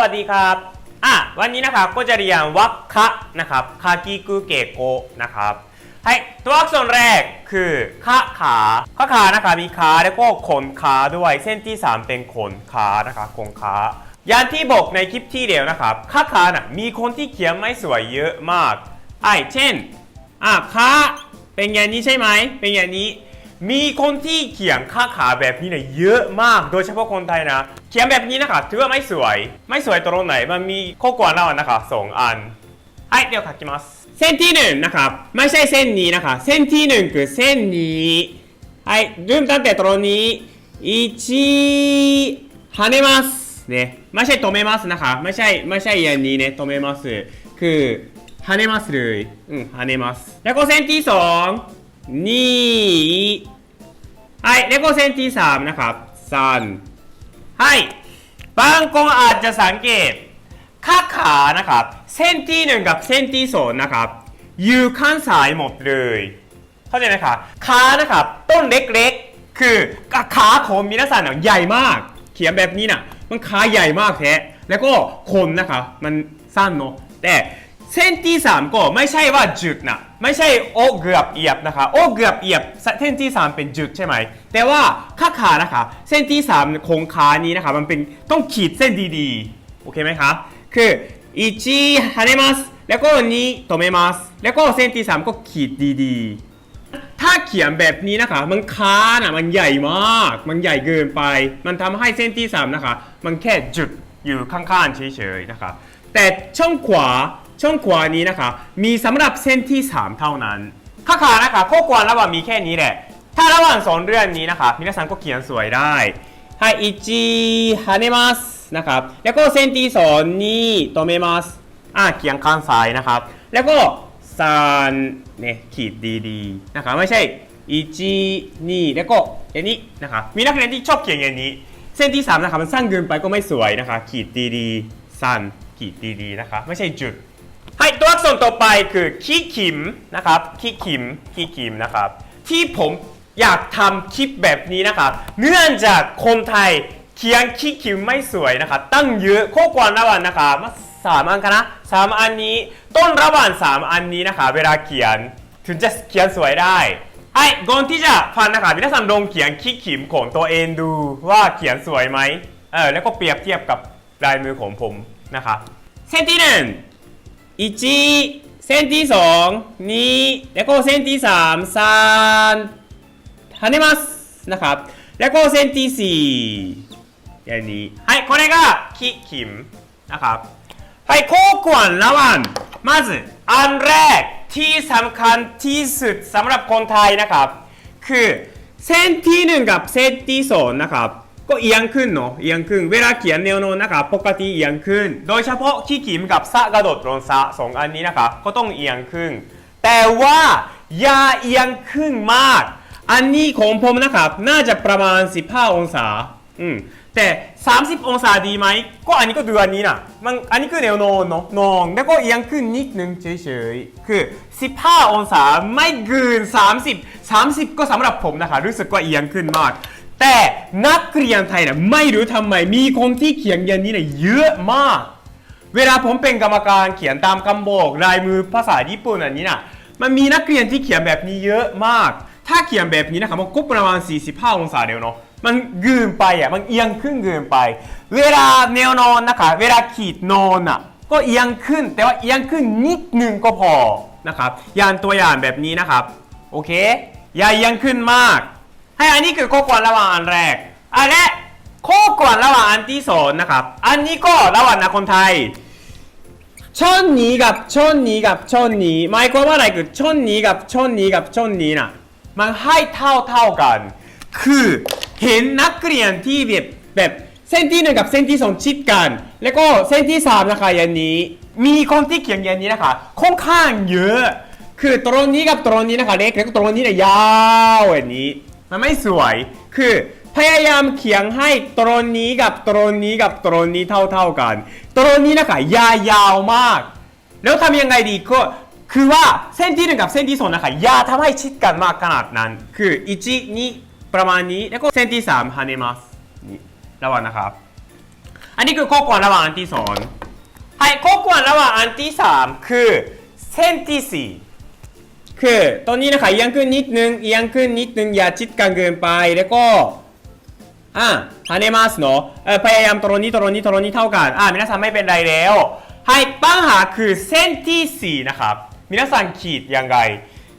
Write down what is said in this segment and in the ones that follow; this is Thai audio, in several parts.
วัสดีครับอะวันนี้นะครับก็จะเรียนวักคะนะครับคากิกุเกโกนะครับให้ตัวอักษรแรกคือขาขาขาขานะครับมีขาแล้วก็ขนขาด้วยเส้นที่ 3 เป็นขนขานะครับขนขาอย่างที่บอกในคลิปที่เดียวนะครับขาขาน่ะมีคนที่เขียนไม่สวยเยอะมากไอ้เช่นอะขาเป็นอย่างนี้ใช่ไหมเป็นอย่างนี้ มีคนที่เขียนค่าขาแบบนี้เนี่ยเยอะมาก โดยเฉพาะคนไทยนะ เขียนแบบนี้นะคะถือว่าไม่สวย ไม่สวยตรงไหน มันมีข้อกวนเรานะคะสองอันはいเดี๋ยว書きますเส้นที่หนึ่งนะครับ ไม่ใช่เส้นนี้นะคะ เส้นที่หนึ่งคือเส้นนี้はいเริ่มตั้งแต่ตรงนี้1跳ねますねไม่ใช่止めますนะคะ ไม่ใช่ไม่ใช่อย่างนี้ね止めますคือ跳ねますเลยอืม跳ねますแล้วก็เส้นที่สอง นี่ はい、レゴセンティ3นะครับ3はいบางคนอาจจะสังเกตขาขานะครับ เส้นที่หนึ่งกับเส้นที่สองนะครับ อยู่ข้างซ้ายหมดเลย เข้าใจไหมครับขานะครับ ต้นเล็กๆ คือขาของมินาซันน่ะใหญ่มาก เขียนแบบนี้น่ะ มันขาใหญ่มากแท้ แล้วก็คนนะครับมันสั้นเนาะ แต่ เส้นที่สามก็ไม่ใช่ว่าจุดนะ ไม่ใช่โอเกือบเอียบนะคะโอเกือบเอียบเส้นที่สามเป็นจุดใช่ไหม แต่ว่าขาขานะคะ เส้นที่สามโครงขานี้นะคะ มันเป็นต้องขีดเส้นดีๆ โอเคไหมครับ คือ1跳ねますแล้วก็2止めますแล้วก็เส้นที่สามก็ขีดดีๆ ถ้าเขียนแบบนี้นะคะ มันค้าน่ะมันใหญ่มาก มันใหญ่เกินไป มันทำให้เส้นที่สามนะคะ มันแค่จุดอยู่ข้างๆเฉยๆนะคะ แต่ช่องขวา ช่องขวานี้นะคะ มีสำหรับเส้นที่ 3 เท่านั้นข้าขานะคะข้อกวนระหว่างมีแค่นี้แหละ ถ้าระหว่างสองเรื่องนี้นะคะ皆さんก็เขียนสวยได้はい1跳ねますนะครับ แล้วก็เส้นที่สองนี้止めますอ่ะเขียนข้างซ้ายนะครับ แล้วก็ซานเนี่ยขีดดีๆนะครับไม่ใช่1 2แล้วก็อย่างนี้นะครับมีนักเรียนที่ชอบเขียนอย่างนี้ เส้นที่ 3 นะครับ มันสั้นเกินไปก็ไม่สวยนะคะ ขีดดีๆสั้นขีดดีๆนะคะ ไม่ใช่จุด ให้ตัวอักษรต่อไปคือคีขิมนะครับคีขิมคีขิมนะครับ ที่ผมอยากทำคลิปแบบนี้นะครับเนื่องจากคนไทยเขียนคีขิมไม่สวยนะครับตั้งเยอะข้อกวนระหว่างนะครับมาสามอันกันนะสามอันนี้ ต้นระหว่างสามอันนี้นะคะเวลาเขียนถึงจะเขียนสวยได้ไอ้ก่อนที่จะฟังนะครับพี่นักสันลงเขียนคีขิมของตัวเองดูว่าเขียนสวยไหมเออแล้วก็เปรียบเทียบกับลายมือของผมนะครับเส้นที่หนึ่ง 1เส้นที่2 2แล้วก็เส้นที่3 3跳ねますนะครับ แล้วก็เส้นที่4อย่างนี้はいこれがキキมนะครับはいข้อกวนระหว่างまずอันแรกที่สำคัญที่สุดสำหรับคนไทยนะครับ คือเส้นที่หนึ่งกับเส้นที่สองนะครับ ก็เอียงขึ้นเนาะเอียงขึ้น เวลาเขียนแนวโน้มนะครับปกติเอียงขึ้น โดยเฉพาะขี้ขิมกับสะกระโดดลงสะสองอันนี้นะครับก็ต้องเอียงขึ้น แต่ว่าอย่าเอียงขึ้นมาก อันนี้ของผมนะครับน่าจะประมาณ 15 องศาอืมแต่ 30 องศาดีไหม ก็อันนี้ก็ดูอันนี้นะมันอันนี้คือแนวโน้มเนาะนองแล้วก็เอียงขึ้นนิดนึงเฉยๆ คือ 15 องศาไม่เกิน 30 30 ก็สำหรับผมนะคะ รู้สึกว่าเอียงขึ้นมาก แต่นักเรียนไทยเนะไม่รู้ทำไมมีคนที่เขียนอย่างนี้เนะเยอะมาก เวลาผมเป็นกรรมการเขียนตามคำบอกลายมือภาษาญี่ปุ่นอันนี้นะมันมีนักเรียนที่เขียนแบบนี้เยอะมาก ถ้าเขียนแบบนี้นะครับมันก็ประมาณ 45 องศาเดียวเนาะมันเกินไปอะมันเอียงขึ้นเกินไป เวลาแนวนอนนะคะเวลาขีดนอนอะก็เอียงขึ้น แต่ว่าเอียงขึ้นนิดนึงก็พอนะครับยางตัวอย่างแบบนี้นะครับโอเคอย่าเอียงขึ้นมาก ให้อันนี้คือข้อกวนระหว่างอันแรกอันแรกข้อกวนระหว่างอันที่สองนะครับอันนี้ก็ระหว่างนักคนไทยช่อนนี้กับช่อนนี้กับช่อนนี้หมายความว่าอะไรคือช่อนนี้กับช่อนนี้กับช่อนนี้น่ะมันให้เท่าเท่ากัน คือเห็นนักเรียนที่แบบแบบเส้นที่หนึ่งกับเส้นที่สองชิดกัน แล้วก็เส้นที่สามนะคะอย่างนี้ มีคนที่เขียนอย่างนี้นะคะค่อนข้างเยอะ คือตรงนี้กับตรงนี้นะคะเล็กแล้วก็ตรงนี้เนี่ยยาวอย่างนี้ มันไม่สวย คือพยายามเขียงให้ตรงนี้กับตรงนี้กับตรงนี้เท่าๆกัน ตรงนี้นะคะยายาวมาก แล้วทำยังไงดีก็คือว่าเส้นที่หนึ่งกับเส้นที่สองนะคะยาทำให้ชิดกันมากขนาดนั้น คืออิจินี้ประมาณนี้แล้วก็เส้นที่สามฮานิมัสนี่ระหว่างนะครับ อันนี้คือข้อควาระหว่างอันที่สองให้ข้อควาระหว่างอันที่สามคือเส้นที่สี่ คือตอนนี้นะคะเอียงขึ้นนิดนึงเอียงขึ้นนิดนึงอย่าชิดกันเกินไปแล้วก็อะฮาเนมาสเนาะพยายามตรงนี้ตรงนี้ตรงนี้เท่ากันอะมินาซังไม่เป็นไรแล้วให้ปัญหาคือเส้นที่4นะครับมินาซังขีดยังไง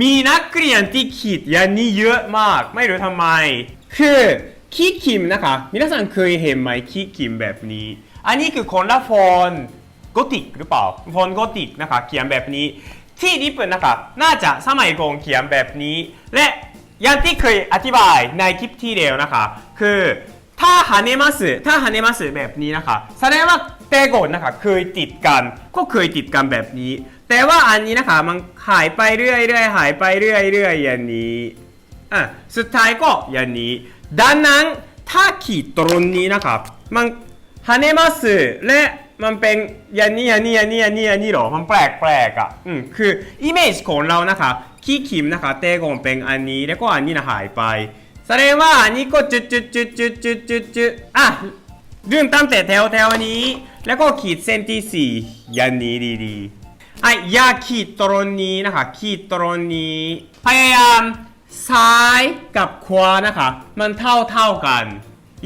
มีนักเรียนที่ขีดยันนี้เยอะมาก ไม่รู้ทำไม คือขี้คิมนะคะมินาซังเคยเห็นไหมขี้คิมแบบนี้ อันนี้คือคนละฟอนโกติกหรือเปล่าฟอนโกติกนะคะเขียนแบบนี้ ที่ญี่ปุ่นนะครับน่าจะสมัยก่อนเขียนแบบนี้ และอย่างที่เคยอธิบายในคลิปที่เดียวนะคะ คือถ้าฮันเนมัสถ้าฮันเนมัสแบบนี้นะคะแสดงว่าเตโกนนะคะเคยติดกันก็เคยติดกันแบบนี้ แต่ว่าอันนี้นะคะมันหายไปเรื่อยๆหายไปเรื่อยๆอย่างนี้อะสุดท้ายก็อย่างนี้ ดังนั้นถ้าขีดตรงนี้นะครับมันฮันเนมัสและ มันเป็นอย่านี้อย่านี้อย่านี้อย่านี้อย่านี้หรอ มันแปลกแปลกอะ อืม คืออิเมจของเรานะคะขี้ขิมนะคะเตกอนเป็นอันนี้แล้วก็อันนี้นะหายไปแสดงว่าอันนี้ก็จุดจุดจุดจุดจุดจุดจุดอะเรื่องตั้งแต่แถวแถวนี้ แล้วก็ขีดเส้นที่สี่อย่างนี้ดีๆอะอย่าขีดตรงนี้นะคะขีดตรงนี้ พยายามซ้ายกับขวานะคะ มันเท่าเท่ากัน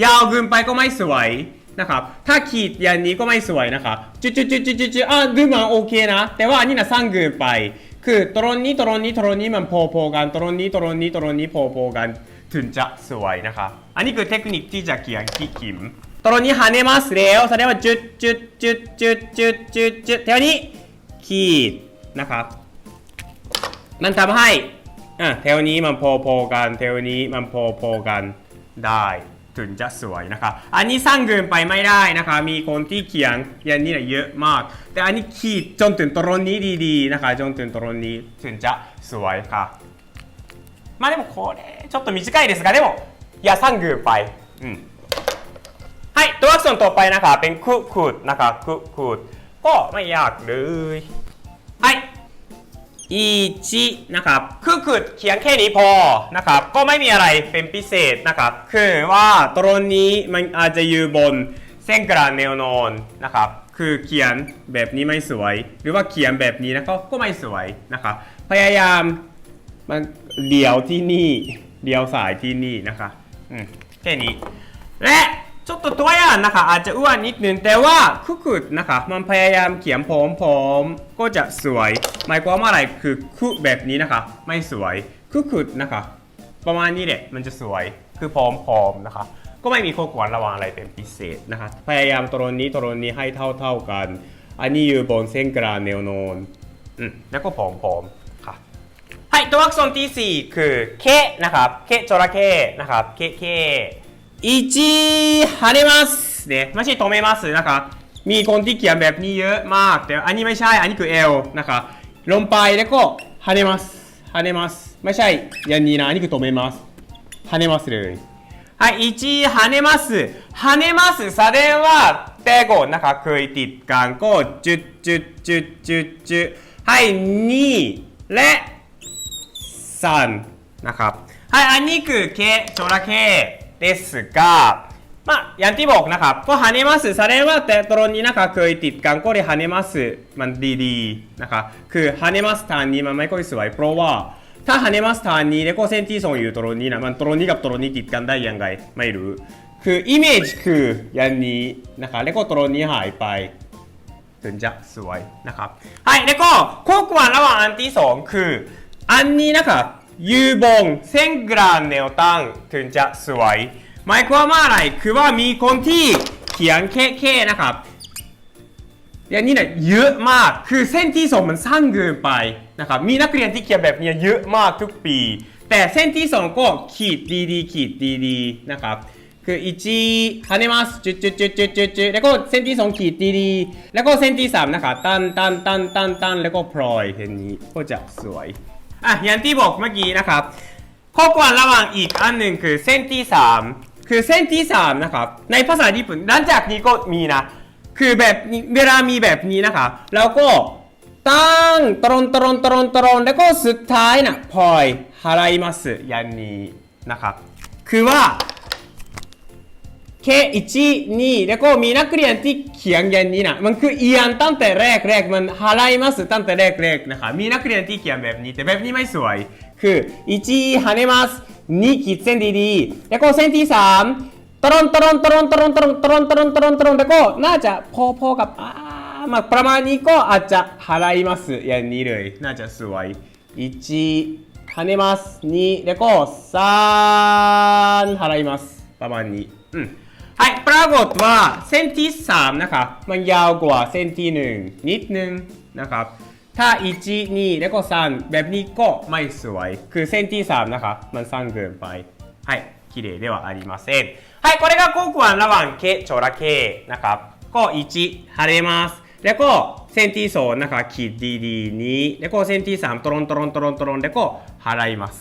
ยาวเกินไปก็ไม่สวย นะครับ ถ้าขีดอย่างนี้ก็ไม่สวยนะครับจุดจุดจุจุจุจุอะดูมาโอเคนะ แต่ว่าอันนี้นะสร้างเกินไป คือตรงนี้ตรงนี้ตรงนี้มันพอๆกันตรงนี้ตรงนี้ตรงนี้พอๆกันถึงจะสวยนะครับ อันนี้คือเทคนิคที่จะเขียนขีดขิมตรงนี้หันเนมาสแล้วแสดงว่าจุดจุดจุดจุดจุดจุดจุดแถวนี้ขีดนะครับ มันทำให้อะแถวนี้มันพอๆกันแถวนี้มันพอๆกันได้ ถึงจะสวยนะคะอันนี้สร้างเกินไปไม่ได้นะคะ มีคนที่เขียนอย่างนี้เนี่ยเยอะมาก แต่อันนี้ขีดจนถึงตรงนี้ดีๆนะคะจนถึงตรงนี้ถึงจะสวยค่ะまあでもこれちょっと短いですがでもอย่าสร้างเกินไปอืมはいตัวอักษรต่อไปนะคะเป็นคุคุดนะคะคุคุดก็ไม่ยากเลยはい อีจินะครับคือคือเขียนแค่นี้พอนะครับ ก็ไม่มีอะไรเป็นพิเศษนะครับ คือว่าตรงนี้มันอาจจะอยู่บนเส้นกลางแนวนอนนะครับ คือเขียนแบบนี้ไม่สวย หรือว่าเขียนแบบนี้นะครับก็ไม่สวยนะครับ พยายามมันเดี่ยวที่นี่ เดี่ยวสายที่นี่นะคะอืมแค่นี้ และ ちょっとตัวอย่างนะคะอาจจะอ้วนนิดนึงแต่ว่าคุกุดนะคะมันพยายามเขียนผอมๆก็จะสวย หมายความว่าอะไรคือคุแบบนี้นะคะ ไม่สวยคุกุดนะคะ ประมาณนี้แหละมันจะสวยคือผอมๆนะคะ ก็ไม่มีข้อควรระวังอะไรเป็นพิเศษนะคะ พยายามตรงนี้ตรงนี้ให้เท่าๆกัน อันนี้อยู่บนเส้นกลางแนวนอนอืมแล้วก็ผอมๆค่ะ はいตัวอักษรที่สี่คือเคนะครับเคจระเข้นะครับเคเค 1跳ねますねไม่ใช่止めますนะครับมีคนที่เขียนแบบนี้เยอะมาก แต่อันนี้ไม่ใช่อันนี้คือ L นะครับลงไปแล้วก็跳ねます跳ねますไม่ใช่อย่างนี้นะอันนี้คือ止めます跳ねますเลยはい1跳ねます跳ねますแสดงว่าแต่ก่อนนะคะเคยติดกันก็จุดจุดจุดจุดจุดให้2และ ซันนะครับはいอันนี้คือเคจระเข้ ですがまあอย่างที่บอกนะครับ ก็跳ねますแสดงว่าแต่ตรงนี้นะคะเคยติดกันก็เลย跳ねますมันดีๆนะคะคือ跳ねますทางนี้มันไม่ค่อยสวย เพราะว่าถ้า跳ねますทางนี้แล้วก็เส้นที่สองอยู่ตรงนี้นะมันตรงนี้กับตรงนี้ติดกันได้ยังไงไม่รู้ คืออิเมจคืออย่างนี้นะคะแล้วก็ตรงนี้หายไป ถึงจะสวยนะครับはいแล้วก็ข้อควรระหว่างอันที่สองคือ อันนี้นะครับ ยูบงเส้นกลางแนวตั้งถึงจะสวย หมายความว่าอะไรคือว่ามีคนที่เขียนแค่ๆนะครับ อย่างนี้เนี่ยเยอะมากคือเส้นที่สองมันสั้นเกินไปนะครับ มีนักเรียนที่เขียนแบบนี้เยอะมากทุกปี แต่เส้นที่สองก็ขีดดีๆขีดดีๆนะครับ คือ1跳ねますจุดจุดจุดจุดจุดจุดแล้วก็เส้นที่สองขีดดีๆแล้วก็เส้นที่สามนะคะตันตันตันตันตันแล้วก็พลอยเห็นนี้ก็จะสวย อะอย่างที่บอกเมื่อกี้นะครับข้อความระหว่างอีกอันหนึ่งคือเส้นที่ 3 คือเส้นที่ 3 นะครับ ในภาษาญี่ปุ่นหลังจากนี้ก็มีนะ คือแบบเวลามีแบบนี้นะครับแล้วก็ตั้งตรนตรนตรนตรนแล้วก็สุดท้ายน่ะพอยฮารายมัสยันนี้นะครับ คือว่า เคอิจินี่แล้วก็มีนักเรียนที่เขียนอย่างนี้นะมันคือเอียนตั้งแต่แรกแรกมันฮาไลますตั้งแต่แรกแรกนะคะมีนักเรียนที่เขียนแบบนี้แต่แบบนี้ไม่สวย คืออิจิฮาเนมัสนี่ขีดเส้นดีๆแล้วก็เส้นที่สามตรอนตรอนตรอนตรอนตรอนตรอนตรอนตรอนตรอนแล้วก็น่าจะพอๆกับอ่ามาประมาณนี้ก็อาจจะฮาไลますอย่างนี้เลยน่าจะสวยอิจิฮาเนมัสนี่แล้วก็สามฮาไลますประมาณนี้อืม はい、ปรากฏว่าเส้นที่3นะครับ มันยาวกว่าเส้นที่1นิดนึงนะครับ ถ้า1 2แล้วก็3แบบนี้ก็ไม่สวย คือเส้นที่3นะครับ มันสั้นเกินไป はい、綺麗ではありません。はい、これが交換ระหว่างเคโจระเคนะครับ ก็1晴れます。แล้วก็เส้นที่2นะครับขีดดีๆนี้ แล้วก็เส้นที่3ตรอนตรอนตรอนตรอนแล้วก็払います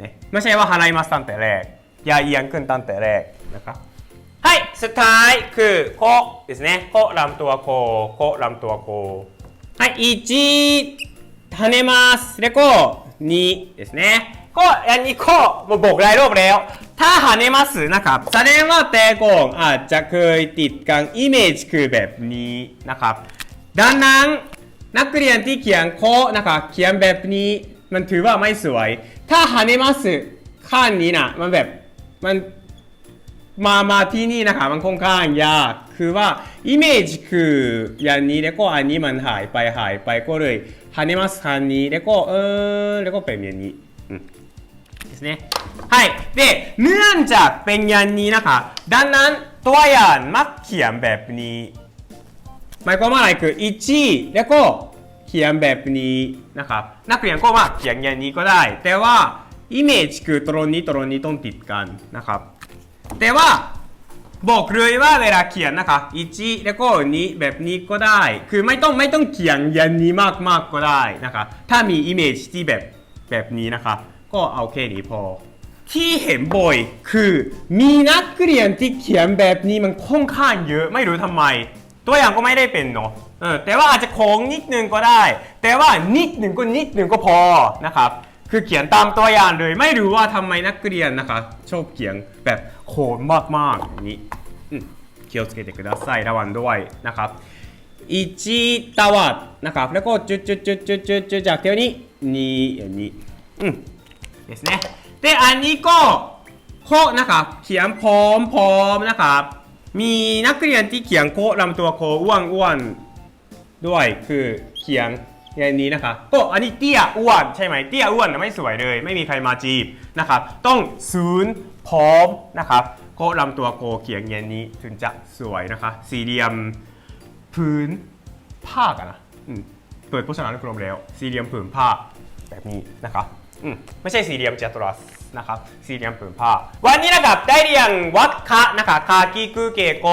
ねไม่ใช่ว่า払いますตั้งแต่แรก อย่าเอียงขึ้นตั้งแต่แรกนะครับ はい、สุดท้ายคือโคですね。โคลำตัวโคโคลำตัวโคはい、一跳ねます。で、こう、2ですねโ。こう、やにこう、もう僕らロープだよ。た跳ねます。なแか、されんはてこう、あ、じゃくいていかん、イメージくべに、なんか、だんだん、นับด้านนั้งนักเรียนที่เขียนโคนะครับเขียนแบบนี้มันถือว่าไม่สวย ถ้าหันมาสข้างนี้นะมันแบบมัน มามาที่นี่นะคะมันค่อนข้างยาก คือว่าอิเมจคืออย่างนี้แล้วก็อันนี้มันหายไปหายไปก็เลย跳ねますคันนี้แล้วก็เออแล้วก็เป็นอย่างนี้อืมですねはいでเนื่องจากเป็นอย่างนี้นะคะดังนั้นตัวอย่างมักเขียนแบบนี้หมายความว่าอะไรคือ1แล้วก็เขียนแบบนี้นะครับนักเรียนก็มาเขียนอย่างนี้ก็ได้ แต่ว่าอิเมจคือตรงนี้ตรงนี้ต้องติดกันนะครับ แต่ว่าบอกเลยว่าเวลาเขียนนะคะ1แล้วก็2แบบนี้ก็ได้ คือไม่ต้องไม่ต้องเขียนย่างนี้มากๆกก็ได้นะคะ ถ้ามีอิมเมจที่แบบแบบนี้นะคะ ก็เอาแค่นี้พอ ที่เห็นบ่อยคือมีนักเรียนที่เขียนแบบนี้มันค่อนข้างเยอะไม่รู้ทำไม ตัวอย่างก็ไม่ได้เป็นเนาะเออแต่ว่าอาจจะโค้งนิดนึงก็ได้ แต่ว่านิดหนึ่งก็นิดหนึ่งก็พอนะครับ คือเขียนตามตัวอย่างเลย ไม่รู้ว่าทำไมนักเรียนนะคะ ชอบเขียนแบบโค้งมากๆอย่างนี้อืม気をつけてくださいระวังด้วยนะครับ1ตวัดนะครับ แล้วก็จุดจุดจุดจุดจุดจุดจากเที่ยวนี้นี่อย่างนี้อืมですねでอันนี้ก็โคนะครับเขียนพร้อมพร้อมนะครับ มีนักเรียนที่เขียนโคลำตัวโคอ้วนอ้วนด้วยคือเขียน อย่างนี้นะคะก็อันนี้เตี้ยอ้วนใช่ไหมเตี้ยอ้วนไม่สวยเลย ไม่มีใครมาจีบนะครับต้องศูนย์พร้อมนะครับโคลำตัวโคเขียนอย่างนี้ถึงจะสวยนะคะสี่เหลี่ยมพื้นผ้ากันนะเปิดโฆษณานุกรมแล้ว สี่เหลี่ยมผืนผ้าแบบนี้นะครับอืมไม่ใช่สี่เหลี่ยมจัตุรัสนะครับสี่เหลี่ยมผืนผ้า วันนี้นะครับได้เรียนวัดคะนะคะคากิกุเกโก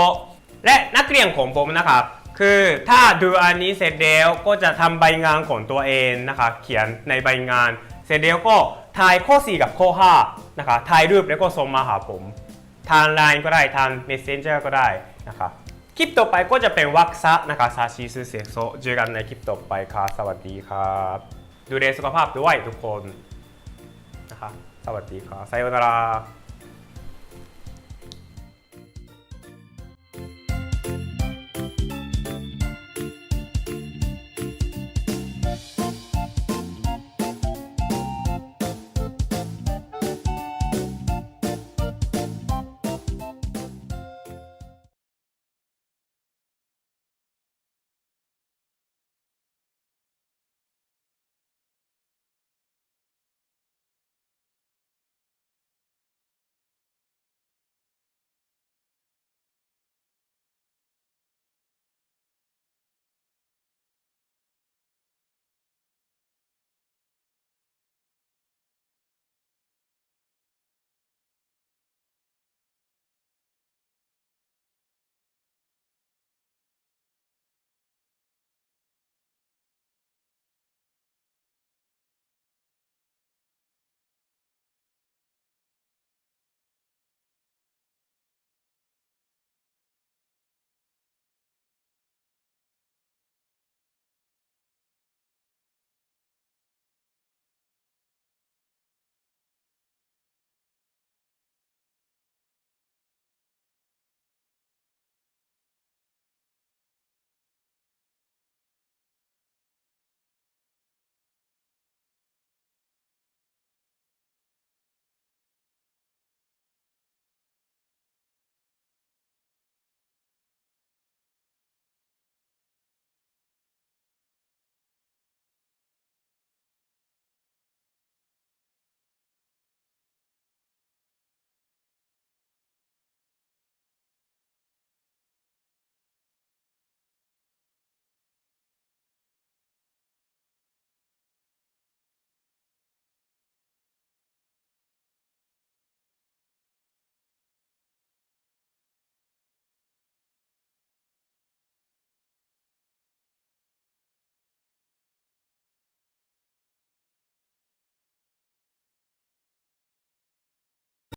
และนักเรียนของผมนะครับ คือถ้าดูอันนี้เสร็จแล้วก็จะทำใบงานของตัวเองนะคะ เขียนในใบงาน เสร็จแล้วก็ถ่ายข้อ 4 กับข้อ5นะคะถ่ายรูปแล้วก็ส่งมาหาผม ทาง Line ก็ได้ทาง Messenger ก็ได้นะครับคลิปต่อไปก็จะเป็นวักซะนะคะซาชิซึเซโซเจอกันในคลิปต่อไปครับสวัสดีครับ ดูแลสุขภาพด้วยทุกคนนะครับสวัสดีครับไซโอนารา